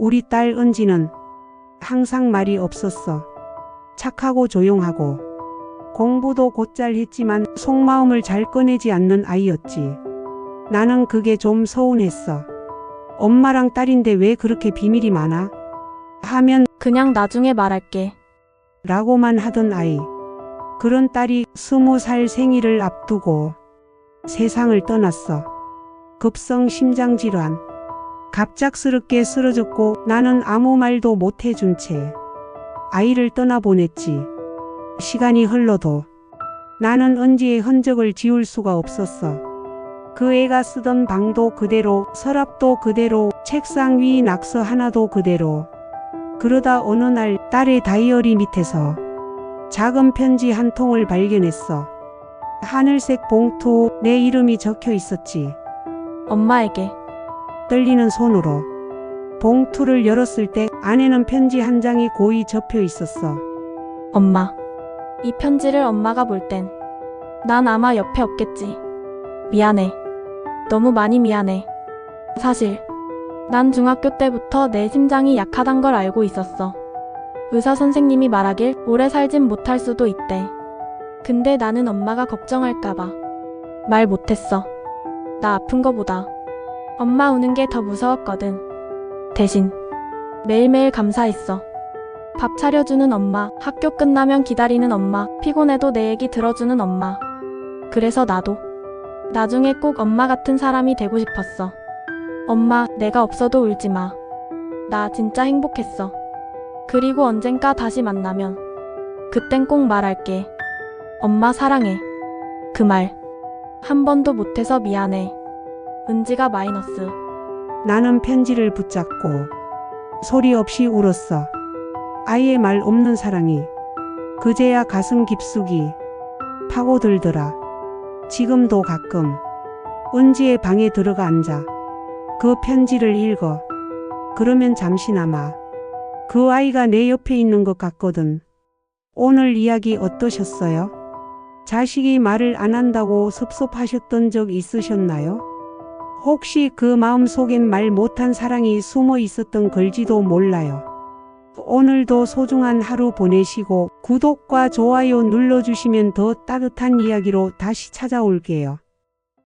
우리 딸 은지는 항상 말이 없었어. 착하고 조용하고 공부도 곧잘 했지만 속마음을 잘 꺼내지 않는 아이였지. 나는 그게 좀 서운했어. 엄마랑 딸인데 왜 그렇게 비밀이 많아? 하면 그냥 나중에 말할게. 라고만 하던 아이. 그런 딸이 스무 살 생일을 앞두고 세상을 떠났어. 급성 심장질환. 갑작스럽게 쓰러졌고 나는 아무 말도 못 해준 채 아이를 떠나보냈지. 시간이 흘러도 나는 은지의 흔적을 지울 수가 없었어. 그 애가 쓰던 방도 그대로, 서랍도 그대로, 책상 위 낙서 하나도 그대로. 그러다 어느 날 딸의 다이어리 밑에서 작은 편지 한 통을 발견했어. 하늘색 봉투 내 이름이 적혀 있었지. 엄마에게. 떨리는 손으로 봉투를 열었을 때 안에는 편지 한 장이 고이 접혀 있었어. 엄마. 이 편지를 엄마가 볼 땐 난 아마 옆에 없겠지. 미안해. 너무 많이 미안해. 사실 난 중학교 때부터 내 심장이 약하단 걸 알고 있었어. 의사 선생님이 말하길 오래 살진 못할 수도 있대. 근데 나는 엄마가 걱정할까봐 말 못했어. 나 아픈 거보다 엄마 우는 게 더 무서웠거든. 대신 매일매일 감사했어. 밥 차려주는 엄마, 학교 끝나면 기다리는 엄마, 피곤해도 내 얘기 들어주는 엄마. 그래서 나도 나중에 꼭 엄마 같은 사람이 되고 싶었어. 엄마, 내가 없어도 울지 마. 나 진짜 행복했어. 그리고 언젠가 다시 만나면 그땐 꼭 말할게. 엄마 사랑해. 그 말 한 번도 못해서 미안해. 은지가 마이너스. 나는 편지를 붙잡고 소리 없이 울었어. 아이의 말 없는 사랑이 그제야 가슴 깊숙이 파고들더라. 지금도 가끔 은지의 방에 들어가 앉아 그 편지를 읽어. 그러면 잠시나마 그 아이가 내 옆에 있는 것 같거든. 오늘 이야기 어떠셨어요? 자식이 말을 안 한다고 섭섭하셨던 적 있으셨나요? 혹시 그 마음 속엔 말 못한 사랑이 숨어 있었던 걸지도 몰라요. 오늘도 소중한 하루 보내시고 구독과 좋아요 눌러주시면 더 따뜻한 이야기로 다시 찾아올게요.